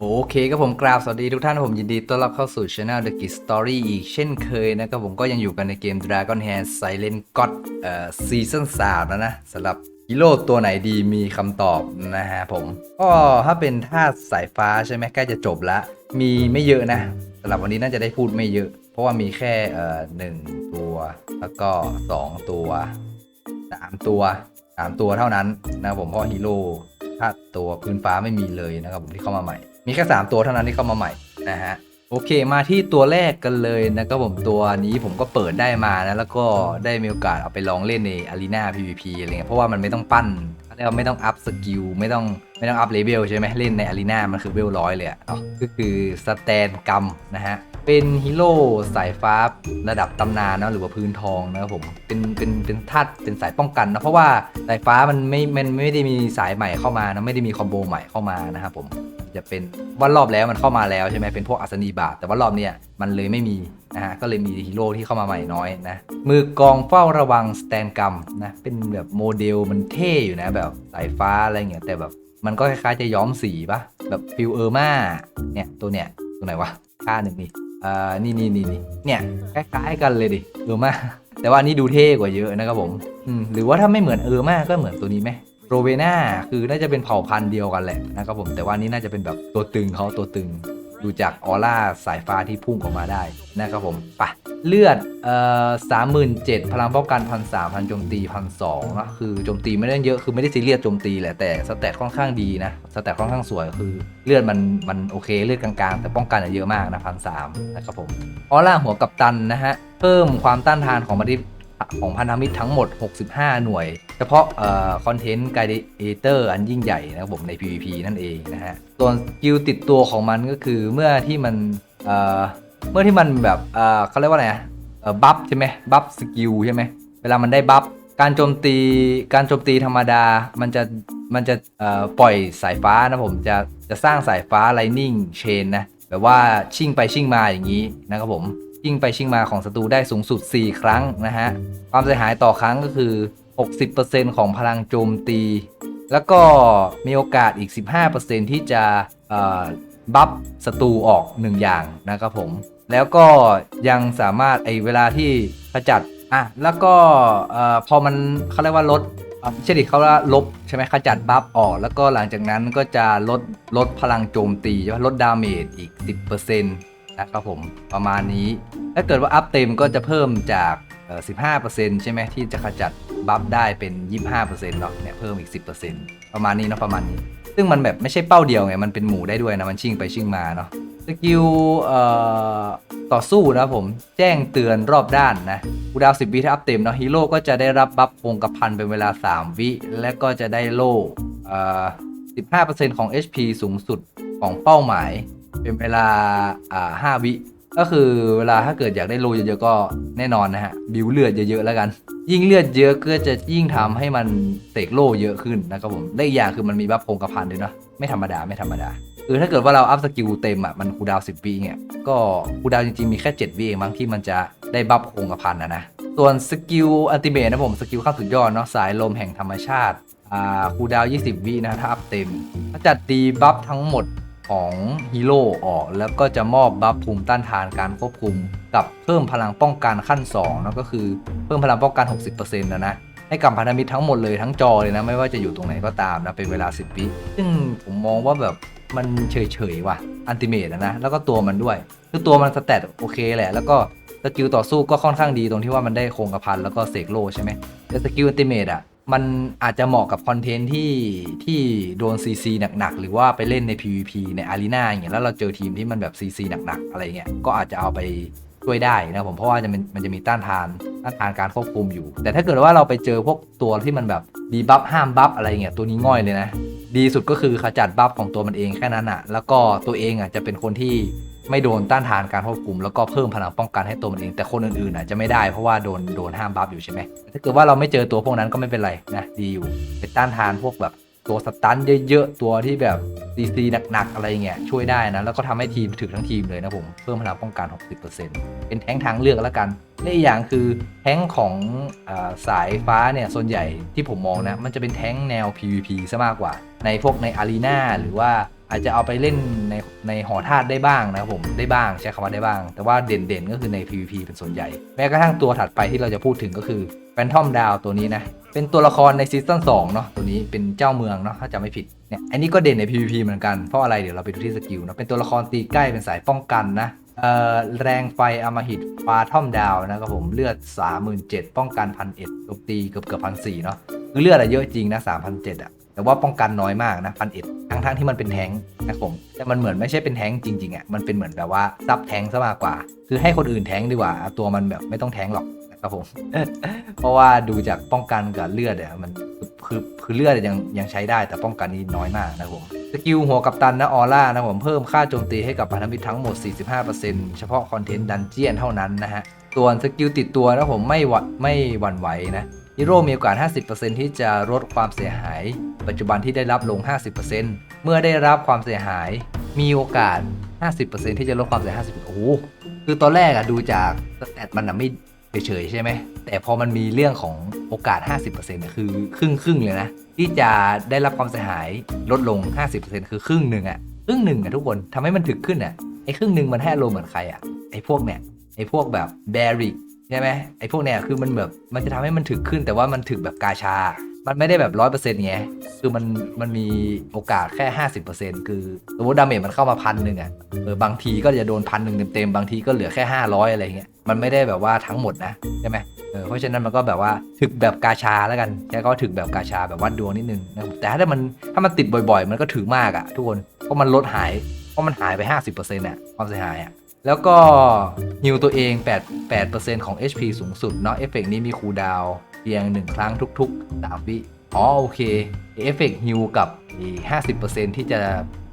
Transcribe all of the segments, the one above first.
โอเคครับผมกราบสวัสดีทุกท่านผมยินดีต้อนรับเข้าสู่ช anel The Git Story อีกเช่นเคยนะครับผมก็ยังอยู่กันในเกม Dragon Hair Silent God เอ่อซีซั่น3แล้วนะสำหรับฮีโร่ตัวไหนดีมีคำตอบนะฮะผมก็ถ้าเป็นธาตุสายฟ้าใช่ไหมใกล้จะจบละมีไม่เยอะนะสำหรับวันนี้น่าจะได้พูดไม่เยอะ เพราะว่ามีแค่เอ่อหนึ่งตัว แล้วก็สองตัวสามตัวสามตัวเท่านั้นนะครับผมเพราะฮีโร่ถ้าตัวพื้นฟ้าไม่มีเลยนะครับผมที่เข้ามาใหม่ มีแค่ 3 ตัวเท่านั้นที่เข้ามาใหม่นะฮะโอเคมาที่ตัวแรกกันเลยนะครับผมตัวนี้ผมก็เปิดได้มานะแล้วก็ได้มีโอกาสเอาไปลองเล่นใน Arena PVP อะไรเงี้ยเพราะว่ามันไม่ต้องปั้นแล้วไม่ต้องอัพสกิลไม่ต้องไม่ต้องอัพเลเวลใช่ไหมเล่นใน Arena มันคือเวลร้อยเลยอะเนาะก็คือสแตนกัมนะฮะเป็นฮีโร่สายฟ้าระดับตำนานนะหรือว่าพื้นทองนะครับผมเป็นเป็นเป็นธาตุเป็นสายป้องกันนะเพราะว่าสายฟ้ามันไม่มันไม่ได้มีสายใหม่เข้ามานะไม่ได้มีคอมโบใหม่เข้ามานะครับผม จะเป็นวันรอบแล้วมันเข้ามาแล้วใช่ไหมเป็นพวกอัศนีบาทแต่ว่ารอบเนี้ยมันเลยไม่มีนะฮะก็เลยมีฮีโร่ที่เข้ามาใหม่น้อยนะมือกองเฝ้าระวังสแตนกัมนะเป็นแบบโมเดลมันเท่อยู่นะแบบสายฟ้าอะไรเงี้ยแต่แบบมันก็คล้ายๆจะย้อมสีปะแบบฟิลเออร์มาเนี่ยตัวเนี้ยตัวไหนวะค่าหนึ่งนี่อ่านี่นี่นี่นี่เนี่ยคล้ายๆกันเลยดิเออร์มาแต่ว่านี้ดูเท่กว่าเยอะนะครับผมหรือว่าถ้าไม่เหมือนเออร์มาก็เหมือนตัวนี้ไหม โรเวน่าคือน่าจะเป็นเผ่าพันธุ์เดียวกันแหละนะครับผมแต่ว่านี้น่าจะเป็นแบบตัวตึงเขาตัวตึงดูจากออร่าสายฟ้าที่พุ่งออกมาได้นะครับผมไปะเลือดเอ่อสามหมื่นเจ็ดพลังป้องกันพันสามพันโจมตีพันสองนะคือโจมตีไม่ได้เยอะคือไม่ได้ซีเรียสโจมตีแหละแต่สแตทค่อนข้างดีนะสแตทค่อนข้างสวยคือเลือดมันมันโอเคเลือดกลางๆ แต่ป้องกันอะเยอะมากนะพันสามนะครับผมออร่าหัวกัปตันนะฮะเพิ่มความต้านทานของมัน ของพันธมิตรทั้งหมด 65 หน่วย เฉพาะเอ่อคอนเทนต์ไกด์เอเตอร์อันยิ่งใหญ่นะครับผมใน PVP นั่นเองนะฮะส่วนสกิลติดตัวของมันก็คือเมื่อที่มันเอ่อเมื่อที่มันแบบเอ่อเขาเรียกว่าไรนะเอ่อบัฟใช่ไหมบัฟสกิลใช่ไหมเวลามันได้บัฟการโจมตีการโจมตีธรรมดามันจะมันจะเอ่อปล่อยสายฟ้านะผมจะจะสร้างสายฟ้า Lightning Chain นะแบบว่าชิ่งไปชิ่งมาอย่างนี้นะครับผม ชิงไปชิงมาของศัตรูได้สูงสุด 4 ครั้งนะฮะ ความเสียหายต่อครั้งก็คือ 60%ของพลังโจมตี แล้วก็มีโอกาสอีก 15%ที่จะบัฟศัตรูออก 1 อย่างนะครับผม แล้วก็ยังสามารถไอเวลาที่ขจัดอะแล้วก็พอมันเขาเรียกว่าลดอะไม่ใช่ดิเขาว่าลบใช่ไหมขจัดบัฟออก แล้วก็หลังจากนั้นก็จะลดลดพลังโจมตีลดดาเมจอีก 10% นะครับผมประมาณนี้ถ้าเกิดว่าอัพเต็มก็จะเพิ่มจาก 15%ใช่ไหมที่จะขจัดบัฟได้เป็น 25%เนาะเนี่ยเพิ่มอีก 10%ประมาณนี้เนาะประมาณนี้ ซึ่งมันแบบไม่ใช่เป้าเดียวไง มันเป็นหมู่ได้ด้วยนะมันชิ่งไปชิ่งมาเนาะสกิลต่อสู้นะผมแจ้งเตือนรอบด้านนะกูดาว 10 วิถ้าอัพเต็มเนาะฮีโร่ก็จะได้รับบัฟคงกระพันเป็นเวลา 3 วิ และก็จะได้โล่15%ของ HP สูงสุดของเป้าหมาย เป็นเวลาอ่า5วิ ก็คือเวลาถ้าเกิดอยากได้โลเยอะๆก็แน่นอนนะฮะ บิวเลือดเยอะๆแล้วกัน ยิ่งเลือดเยอะก็จะยิ่งทำให้มันเสกโลเยอะขึ้นนะครับผมได้อย่างคือมันมีบัฟโคงกระพันด้วยเนาะไม่ธรรมดาไม่ธรรมดาคือถ้าเกิดว่าเราอัพสกิลเต็มอะมันคูดาวน์10วิเนี่ยก็คูดาวจริงๆมีแค่7วิเองมั้งที่มันจะได้บัฟโคงกระพันนะนะส่วนสกิลอัลติเมทนะผมสกิลขั้นสุดยอดเนาะสายลมแห่งธรรมชาติอ่าคูดาว 20 วินะถ้าอัพเต็มถ้าจัดตีบัฟทั้งหมด ของฮีโร่ออก แล้วก็จะมอบบัฟภูมิต้านทานการควบคุม กับเพิ่มพลังป้องกันขั้น2นะก็คือเพิ่มพลังป้องกัน 60%นะนะให้กับพันธมิตรทั้งหมดเลยทั้งจอเลยนะ ไม่ว่าจะอยู่ตรงไหนก็ตามนะ เป็นเวลา 10วิซึ่งผมมองว่าแบบมันเฉยๆว่ะอันติเมตนะ แล้วก็ตัวมันด้วย คือตัวมันสแตทโอเคแหละ แล้วก็สกิลต่อสู้ก็ค่อนข้างดีตรงที่ว่ามันได้โครงกระพันแล้วก็เสกโลใช่ไหมแต่สกิลอันติเมตอะ มันอาจจะเหมาะกับคอนเทนต์ที่ที่โดน CC หนักๆ หรือว่าไปเล่นใน PVP ในอารีนาอย่างเงี้ยแล้วเราเจอทีมที่มันแบบ CC หนักๆ อะไรเงี้ยก็อาจจะเอาไปช่วยได้นะผมเพราะว่าจะมันมันจะมีต้านทานต้านทานการควบคุมอยู่ แต่ถ้าเกิดว่าเราไปเจอพวกตัวที่มันแบบดีบัฟห้ามบัฟอะไรเงี้ยตัวนี้ง่อยเลยนะ ดีสุดก็คือขจัดบัฟของตัวมันเองแค่นั้นอะแล้วก็ตัวเองอะจะเป็นคนที่ ไม่โดนต้านทานการควบคุมแล้วก็เพิ่มพลังป้องกันให้ตัวมันเองแต่คนอื่นๆอะจะไม่ได้เพราะว่าโดนโดนห้ามบัฟอยู่ใช่ไหมถ้าเกิดว่าเราไม่เจอตัวพวกนั้นก็ไม่เป็นไรนะดีอยู่เป็นต้านทานพวกแบบตัวสตันเยอะๆ ตัวที่แบบซีซีหนักๆ อะไรเงี้ยช่วยได้นะ แล้วก็ทำให้ทีมถึงทั้งทีมเลยนะผม เพิ่มพลังป้องกัน 60%เป็นแท้งทางเลือกแล้วกันและอีกอย่างคือแท้งของอสายฟ้าเนี่ยส่วนใหญ่ที่ผมมองนะ มันจะเป็นแท้งแนว PVP ซะมากกว่า ในพวกในอารีนาหรือว่า อาจจะเอาไปเล่นในในหอธาตุได้บ้างนะครับผมได้บ้างใช้คำว่าได้บ้าง แต่ว่าเด่นๆก็คือใน PVP เป็นส่วนใหญ่ แม้กระทั่งตัวถัดไปที่เราจะพูดถึงก็คือแฟนทอมดาวตัวนี้นะ เป็นตัวละครในซีซั่น2เนาะตัวนี้เป็นเจ้าเมืองเนาะถ้าจำไม่ผิดเนี่ยอันนี้ก็เด่นใน PVP เหมือนกันเพราะอะไรเดี๋ยวเราไปดูที่สกิลเนาะเป็นตัวละครตีใกล้เป็นสายป้องกันนะเอ่อแรงไฟอมหิตฟาทอมดาวนะครับผมเลือด 37,000ป้องกันพันเอ็ดลบตีเกือบเกือบพันสี่เนาะคือเลือดอะเยอะจริงนะ3,007อะ แต่ว่าป้องกันน้อยมากนะพันเอ็ดทั้งทั้งๆที่มันเป็นแทงนะครับผมแต่มันเหมือนไม่ใช่เป็นแทงจริงๆอะมันเป็นเหมือนแบบว่าซับแทงซะมากกว่า คือให้คนอื่นแทงดีกว่า ตัวมันแบบไม่ต้องแทงหรอกนะครับผม เพราะว่าดูจากป้องกันกับเลือดเนี่ยมันคือคือเลือดยังยังใช้ได้แต่ป้องกันนี่น้อยมากนะครับผมสกิลหัวกัปตันนะออร่านะผมเพิ่มค่าโจมตีให้กับพันธมิตรทั้งหมด 45%เฉพาะคอนเทนต์ดันเจียนเท่านั้นนะฮะส่วนสกิลติดตัวนะผมไม่หวั่นไม่หวั่นไหวนะ ฮีโร่มีโอกาส 50%ที่จะลดความเสียหาย ปัจจุบันที่ได้รับลง 50%เมื่อได้รับความเสียหาย มีโอกาส 50%ที่จะลดความเสียหาย50%โอ้โหคือตอนแรกอะดูจากสแตทมันอะไม่เฉยๆใช่ไหม แต่พอมันมีเรื่องของโอกาส 50%คือครึ่งครึ่งๆเลยนะ ที่จะได้รับความเสียหายลดลง 50%คือครึ่งหนึ่งอะครึ่งหนึ่งอะทุกคนทำให้มันถึกขึ้นอะไอ้ครึ่งหนึ่งมันให้อารมณ์เหมือนใครอะไอ้พวกเนี่ยไอ้พวกแบบแบริก ใช่ไหมไอ้พวกเนี่ยคือมันแบบมันจะทำให้มันถึกขึ้น แต่ว่ามันถึกแบบกาชา มันไม่ได้แบบร้อยเปอร์เซ็นต์ไงคือมันมันมีโอกาสแค่50%คือสมมติดาเมจมันเข้ามาพันหนึ่งอะเออบางทีก็จะโดนพันหนึ่งเต็มๆบางทีก็เหลือแค่500อยอะไรเงี้ยมันไม่ได้แบบว่าทั้งหมดนะใช่ไหมเออเพราะฉะนั้นมันก็แบบว่าถึกแบบกาชาแล้วกันแค่ก็ถึกแบบกาชาแบบวัดดวงนิดนึงนะแต่ถ้ามันถ้ามันติดบ่อยๆ มันก็ถึกมากอะทุกคนเพราะมันลดหายเพราะมันหายไป 50%น่ะความเสียหายอะ แล้วก็ฮิวตัวเอง 8 8%ของ HP สูงสุดเนาะเอฟเฟกนี้มีคูลดาวเพียง 1 ครั้งทุกๆ3วิอ๋อโอเคเอฟเฟกฮิวกับห้าสิบเปอร์เซ็นที่จะ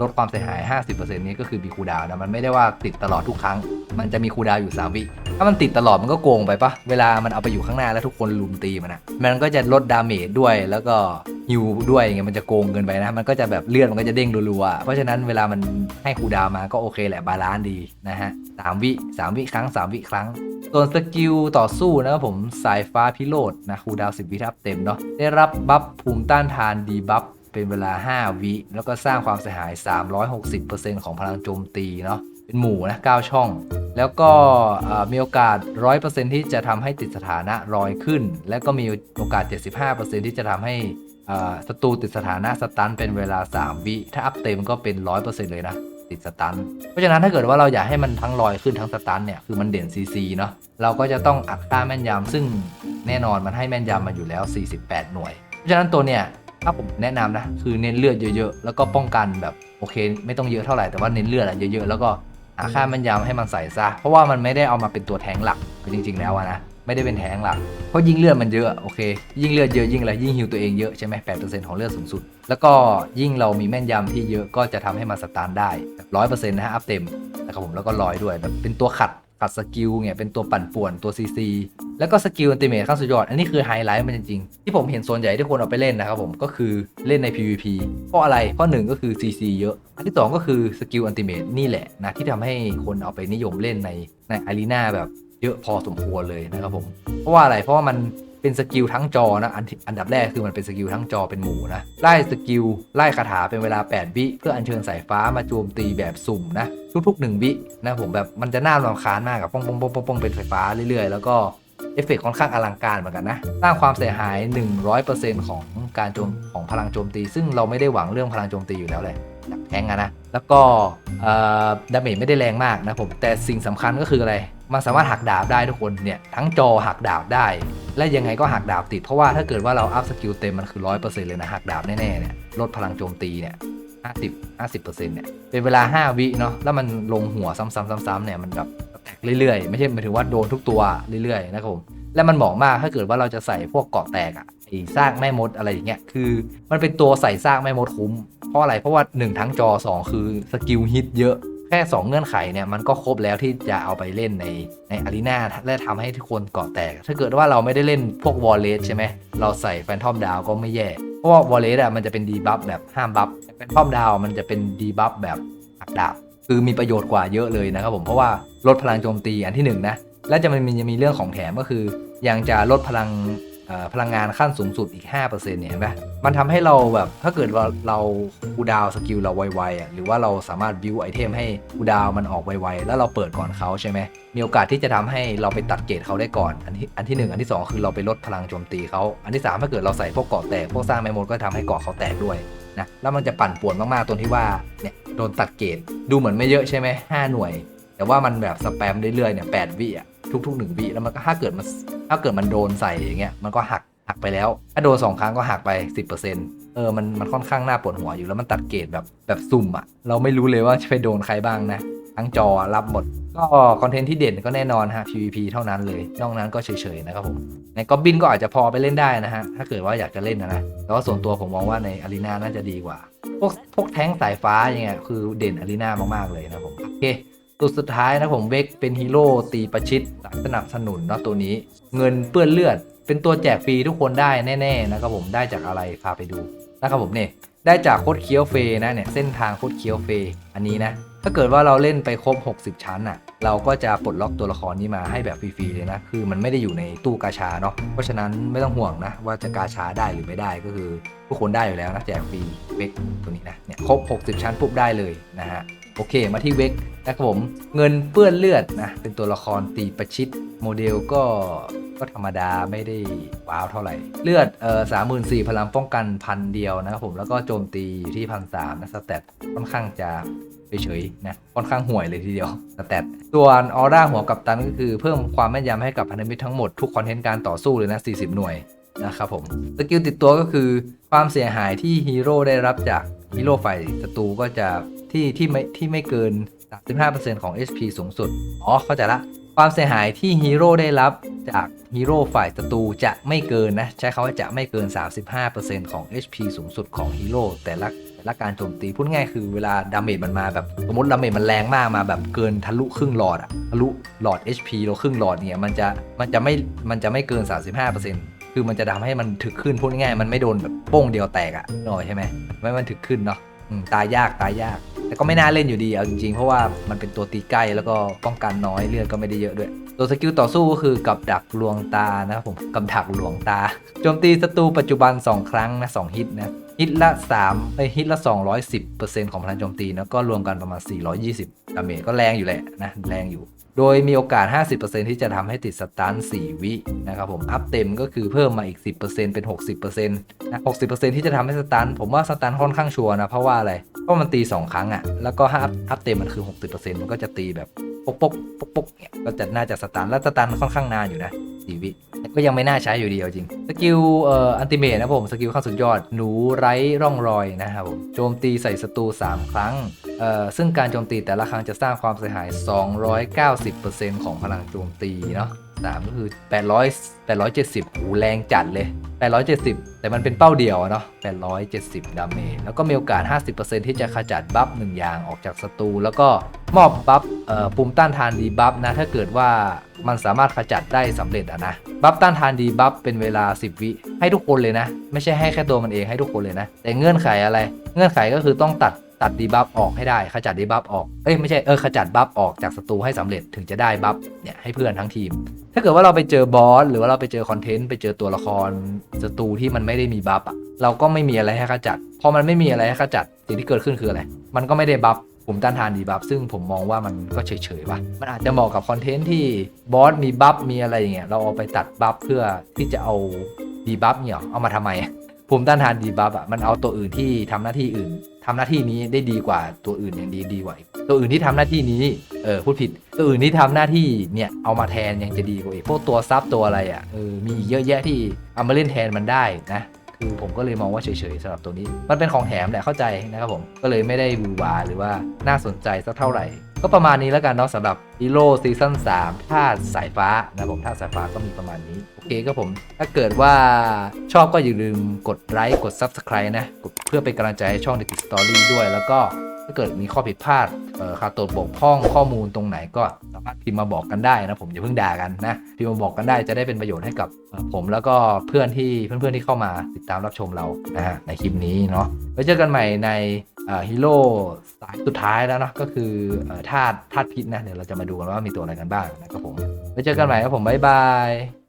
ลดความเสียหาย 50%นี้ก็คือมีคูลดาวนะ มันไม่ได้ว่าติดตลอดทุกครั้ง มันจะมีคูลดาวอยู่ 3 วิ ถ้ามันติดตลอดมันก็โกงไปปะ เวลามันเอาไปอยู่ข้างหน้าแล้วทุกคนลุมตีมันนะมันก็จะลดดาเมจด้วยแล้วก็ ฮิวด้วยอย่างเงี้ยมันจะโกงเกินไปนะ มันก็จะแบบเลือดมันก็จะเด้งรัวๆ เพราะฉะนั้นเวลามันให้คูดาวมาก็โอเคแหละบาลานซ์ดีนะฮะสามวิสามวิครั้งสามวิครั้ง ส่วนสกิลต่อสู้นะครับผมสายฟ้าพิโรธนะคูดาวน์10วิทับเต็มเนาะได้รับบัฟภูมิต้านทานดีบัฟเป็นเวลา 5 วิ แล้วก็สร้างความเสียหาย 360%ของพลังโจมตีเนาะเป็นหมู่นะ 9 ช่อง แล้วก็เอ่อมีโอกาส 100%ที่จะทำให้ติดสถานะรอยขึ้น แล้วก็มีโอกาส 75%ที่จะทำให้ ศัตรูติดสถานะสตันเป็นเวลา 3 วิ ถ้าอัพเต็มก็เป็น 100%เลยนะ ติดสตัน เพราะฉะนั้นถ้าเกิดว่าเราอยากให้มันทั้งลอยขึ้นทั้งสตันเนี่ย คือมันเด่น CC เนาะเราก็จะต้องอัดค่าแม่นยำซึ่งแน่นอนมันให้แม่นยำมาอยู่แล้ว 48 หน่วย เพราะฉะนั้นตัวเนี่ยถ้าผมแนะนำนะ คือเน้นเลือดเยอะๆ แล้วก็ป้องกันแบบโอเค ไม่ต้องเยอะเท่าไหร่แต่ว่าเน้นเลือดอะเยอะๆแล้วก็หาค่าแม่นยำให้มันใส่ซะเพราะว่ามันไม่ได้เอามาเป็นตัวแทงหลักจริง ๆ แล้วนะ ไม่ได้เป็นแทงหลัก เพราะยิ่งเลือดมันเยอะโอเค ยิ่งเลือดเยอะยิ่งอะไรยิ่งฮิวตัวเองเยอะใช่ไหม8%ของเลือดสูงสุด แล้วก็ยิ่งเรามีแม่นยำที่เยอะก็จะทำให้มันสตาร์ทได้ร้อยเปอร์เซ็นต์นะฮะอัพเต็มนะครับผมแล้วก็ร้อยด้วยแบบเป็นตัวขัดขัดสกิลเนี่ยเป็นตัวปั่นป่วนตัว CC แล้วก็สกิลอันติเมทขั้นสุดยอด อันนี้คือไฮไลท์มันจริงๆ ที่ผมเห็นส่วนใหญ่ที่คนเอาไปเล่นนะครับผมก็คือเล่นใน PVP เพราะอะไรเพราะหนึ่งก็คือ CC เยอะ อันที่สองก็คือสกิลอันติเมทนี่แหละนะที่ทำให้คนเอาไปนิยมเล่นในในอารีนาแบบ เยอะพอสมควรเลยนะครับผม เพราะว่าอะไร เพราะว่ามันเป็นสกิลทั้งจอนะ อันอันดับแรกคือมันเป็นสกิลทั้งจอเป็นหมู่นะ ไล่สกิล ไล่คาถาเป็นเวลา 8 วิเพื่ออัญเชิญสายฟ้ามาโจมตีแบบสุ่มนะ ทุกๆ 1 วินะผมแบบมันจะน่ารำคาญมากกับป้องป้องป้องป้องป้องเป็นไฟฟ้าเรื่อยๆ แล้วก็เอฟเฟกต์ค่อนข้างอลังการเหมือนกันนะ สร้างความเสียหาย 100%ของการโจมของพลังโจมตี ซึ่งเราไม่ได้หวังเรื่องพลังโจมตีอยู่แล้วแหลยากแทงอะนะ แล้วก็อ่อดาเมจไม่ได้แรงมากนะผม แต่สิ่งสำคัญก็คืออะไร มันสามารถหักดาบได้ทุกคนเนี่ยทั้งจอหักดาบได้ และยังไงก็หักดาบติดเพราะว่าถ้าเกิดว่าเราอัพสกิลเต็มมันคือ100%เปอร์เซ็นต์เลยนะหักดาบแน่ๆเนี่ยลดพลังโจมตีเนี่ย50 50%เปอร์เซ็นต์เนี่ยเป็นเวลา5วิเนาะแล้วมันลงหัวซ้ำๆๆๆเนี่ยมันแบบแตกเรื่อยๆ ไม่ใช่หมายถึงว่าโดนทุกตัวเรื่อยๆนะครับผมและมันเหมาะมากถ้าเกิดว่าเราจะใส่พวกเกาะแตกอะไอ้ซากแม่มดอะไรอย่างเงี้ยคือ มันเป็นตัวใส่ซากแม่มดคุ้มเพราะอะไรเพราะว่า 1 ทั้งจอ 2 คือสกิลฮิตเยอะ ค่ 2 เงื่อนไขเนี่ยมันก็ครบแล้วที่จะเอาไปเล่นในในอารีนาและทำให้ทุกคนเกาะแตก ถ้าเกิดว่าเราไม่ได้เล่นพวกวอลเลสใช่ไหมเราใส่แฟนทอมดาวก็ไม่แย่ เพราะว่าวอลเลสอะมันจะเป็นดีบัฟแบบห้ามบัฟแฟนทอมดาวมันจะเป็นดีบัฟแบบหักดาบคือมีประโยชน์กว่าเยอะเลยนะครับผมเพราะว่าลดพลังโจมตีอันที่หนึ่งนะและจะมันมีจะมีเรื่องของแถมก็คือยังจะลดพลัง พลังงานขั้นสูงสุดอีก 5%เนี่ยเห็นไหมมันทำให้เราแบบถ้าเกิดว่าเราคูดาวสกิลเราไวๆอะหรือว่าเราสามารถบิวไอเทมให้คูดาวมันออกไวๆ แล้วเราเปิดก่อนเขาใช่ไหมมีโอกาสที่จะทำให้เราไปตัดเกรดเขาได้ก่อน อันที่อันที่หนึ่งอันที่สองคือเราไปลดพลังโจมตีเขาอันที่สามถ้าเกิดเราใส่พวกเกาะแตกพวกสร้างแมมโมดก็ทำให้เกาะเขาแตกด้วยนะแล้วมันจะปั่นป่วนมากๆตรงที่ว่าเนี่ยโดนตัดเกรดดูเหมือนไม่เยอะใช่ไหมห้าหน่วย แต่ว่ามันแบบสแปมเรื่อยๆเนี่ยแปดวิอะ ทุกๆ1วิแล้วมันก็ถ้าเกิดมันถ้าเกิดมันโดนใส่อย่างเงี้ยมันก็หักหักไปแล้ว ถ้าโดน2ครั้งก็หักไป 10%เออมันมันค่อนข้างน่าปวดหัวอยู่แล้วมันตัดเกรดแบบแบบสุ่มอะเราไม่รู้เลยว่าจะไปโดนใครบ้างนะทั้งจอรับหมด ก็คอนเทนต์ที่เด่นก็แน่นอนฮะ PVP เท่านั้นเลย นอกนั้นก็เฉยๆนะครับผม ในก็บินก็อาจจะพอไปเล่นได้นะฮะ ถ้าเกิดว่าอยากจะเล่นนะนะแต่ว่าส่วนตัวผมมองว่าในอารีนาน่าจะดีกว่า พวกพวกแท้งสายฟ้าอย่างเงี้ยคือเด่นอารีนามากๆเลยนะผม โอเค ตัวสุดท้ายนะผมเวกเป็นฮีโร่ตีประชิดสนับสนุนเนาะตัวนี้เงินเปื้อนเลือด เป็นตัวแจกฟรีทุกคนได้แน่ๆนะครับผมได้จากอะไรพาไปดูนะครับผมเนี่ยได้จากโคดเคียวเฟนะเนี่ยเส้นทางโคดเคียวเฟอันนี้นะถ้าเกิดว่าเราเล่นไปครบ 60 ชั้นอะ เราก็จะปลดล็อกตัวละครนี้มาให้แบบฟรีๆเลยนะ คือมันไม่ได้อยู่ในตู้กาชาเนาะ เพราะฉะนั้นไม่ต้องห่วงนะ ว่าจะกาชาได้หรือไม่ได้ก็คือทุกคนได้อยู่แล้วนะแจกฟรีเวกตัวนี้นะ เนี่ยครบ 60 ชั้นปุ๊บได้เลยนะฮะ โอเค มาที่เวกนะครับผมเงินเปื้อนเลือดนะเป็นตัวละครตีประชิดโมเดลก็ก็ธรรมดาไม่ได้ว้าวเท่าไหร่ เลือดเอ่อสามหมื่นสี่พลังป้องกันพันเดียวนะครับผมแล้วก็โจมตีอยู่ที่พันสามนะสแตทค่อนข้างจะเฉยๆนะค่อนข้างห่วยเลยทีเดียวสแตทส่วนออร่าหัวกับตันก็คือเพิ่มความแม่นยำให้กับพันธมิตรทั้งหมดทุกคอนเทนต์การต่อสู้เลยนะ 40 หน่วยนะครับผมสกิลติดตัวก็คือความเสียหายที่ฮีโร่ได้รับจากฮีโร่ฝ่ายศัตรูก็จะ ที่ที่ไม่ที่ไม่เกิน 35%ของ HP สูงสุด อ๋อ เข้าใจละ ความเสียหายที่ฮีโร่ได้รับจากฮีโร่ฝ่ายศัตรูจะไม่เกินนะ ใช้คาว่าจะไม่เกิน 35%ของ HP สูงสุดของฮีโร่แต่ละแต่ละการโจมตี พูดง่ายคือเวลาดาเมจมันมาแบบ สมมติดาเมจมันแรงมากมาแบบเกินทะลุครึ่งหลอดอะทะลุหลอด HP เราครึ่งหลอดเนี่ยมันจะมันจะไม่มันจะไม่เกิน 35%คือมันจะทำให้มันถึกขึ้นพูดง่ายมันไม่โดนแบบโป้งเดียวแตกอะหน่อยใช่ไหมไม่มันถึกขึ้นเนาะ ตายยากตายยาก แต่ก็ไม่น่าเล่นอยู่ดีเอาจริงๆ เพราะว่ามันเป็นตัวตีใกล้แล้วก็ป้องกันน้อยเลือดก็ไม่ได้เยอะด้วย ตัวสกิลต่อสู้ก็คือกับดักลวงตานะครับผมกับดักลวงตาโจมตีศัตรูปัจจุบัน 2 ครั้งนะ2ฮิตนะฮิตละ3ไอฮิตละ 210%ของพลังโจมตีนะก็รวมกันประมาณ 420ดาเมจก็แรงอยู่แหละนะแรงอยู่ โดยมีโอกาส 50%ที่จะทำให้ติดสตัน4วินะครับผม อัพเต็มก็คือเพิ่มมาอีก 10%เป็น 60%นะ60%ที่จะทำให้สตัน ผมว่าสตันค่อนข้างชัวร์นะ เพราะว่าอะไร เพราะมันตี 2 ครั้งอะ่ะ แล้วก็ถ้าอัพอัพเต็มมันคือ 60%มันก็จะตีแบบปกปกปกปกเนี่ยก็จะน่าจะสตัน แล้วสตันค่อนข้างนานอยู่นะ 4วิตก็ยังไม่น่าใช้อยู่ดีเอาจริง สกิลเอ่ออันติเมตนะผม สกิลขั้นสุดยอด หนูไร้ร่องรอยนะครับผม โจมตีใส่ศัตรู 3 ครั้ง เอ่อ ซึ่งการโจมตีแต่ละครั้งจะสร้างความเสียหาย 290%ของพลังโจมตีเนาะสามก็คือ 800 870หูแรงจัดเลย 870 แต่มันเป็นเป้าเดียวเนาะ870 ดาเมจแล้วก็มีโอกาส 50%ที่จะขจัดบัฟหนึ่งอย่างออกจากศัตรูแล้วก็มอบบัฟเอ่อปุ่มต้านทานดีบัฟนะ ถ้าเกิดว่ามันสามารถขจัดได้สำเร็จอะนะบัฟต้านทานดีบัฟเป็นเวลา 10 วิให้ทุกคนเลยนะ ไม่ใช่ให้แค่ตัวมันเองให้ทุกคนเลยนะ แต่เงื่อนไขอะไร เงื่อนไขก็คือต้องตัด ตัดดีบัฟออกให้ได้ขจัดดีบัฟออก เอ้ยไม่ใช่เออขจัดบัฟออกจากศัตรูให้สำเร็จถึงจะได้บัฟเนี่ยให้เพื่อนทั้งทีม ถ้าเกิดว่าเราไปเจอบอสหรือว่าเราไปเจอคอนเทนต์ไปเจอตัวละครศัตรูที่มันไม่ได้มีบัฟอะเราก็ไม่มีอะไรให้ขจัดพอมันไม่มีอะไรให้ขจัดสิ่งที่เกิดขึ้นคืออะไร มันก็ไม่ได้บัฟผมต้านทานดีบัฟซึ่งผมมองว่ามันก็เฉยๆว่ะมันอาจจะเหมาะกับคอนเทนต์ที่บอสมีบัฟมีอะไรอย่างเงี้ยเราเอาไปตัดบัฟเพื่อที่จะเอาดีบัฟเนี่ยเอามาทำไมภูมิต้านทานดีบัฟอะมันเอาตัวอื่นที่ทำหน้าที่อื่น ทำหน้าที่นี้ได้ดีกว่าตัวอื่นอย่างดีดีกว่าอีกตัวอื่นที่ทำหน้าที่นี้เออพูดผิด ตัวอื่นที่ทำหน้าที่เนี่ยเอามาแทนยังจะดีกว่าอีกพวกตัวซับตัวอะไรอะเออมีเยอะแยะที่เอามาเล่นแทนมันได้นะคือผมก็เลยมองว่าเฉยๆสำหรับตัวนี้ มันเป็นของแถมแหละเข้าใจนะครับผมก็เลยไม่ได้บูวาหรือว่าน่าสนใจสักเท่าไหร่ ก็ประมาณนี้แล้วกันเนาะสำหรับฮีโร่ซีซั่น3ธาสายฟ้านะผมท่าสายฟ้าก็มีประมาณนี้ โอเคก็ผม ถ้าเกิดว่าชอบก็อย่าลืมกดไลค์กด Subscribe นะ กดเพื่อเป็นกำลังใจให้ช่อง The Kid Story ด้วย แล้วก็ เกิดมีข้อผิดพลาดเอ่อขาดตกบกพร่องข้อมูลตรงไหนก็สามารถพิมพ์มาบอกกันได้นะผมอย่าเพิ่งด่ากันนะพิมพ์มาบอกกันได้จะได้เป็นประโยชน์ให้กับผมแล้วก็เพื่อนที่เพื่อนๆที่เข้ามาติดตามรับชมเรานะฮะในคลิปนี้เนาะไว้เจอกันใหม่ในฮีโร่สายสุดท้ายแล้วเนาะก็คือเอ่อธาตุธาตุพิษนะเดี๋ยวเราจะมาดูกันว่ามีตัวอะไรกันบ้างนะครับผมไว้เจอกันใหม่ครับผมบ๊ายบาย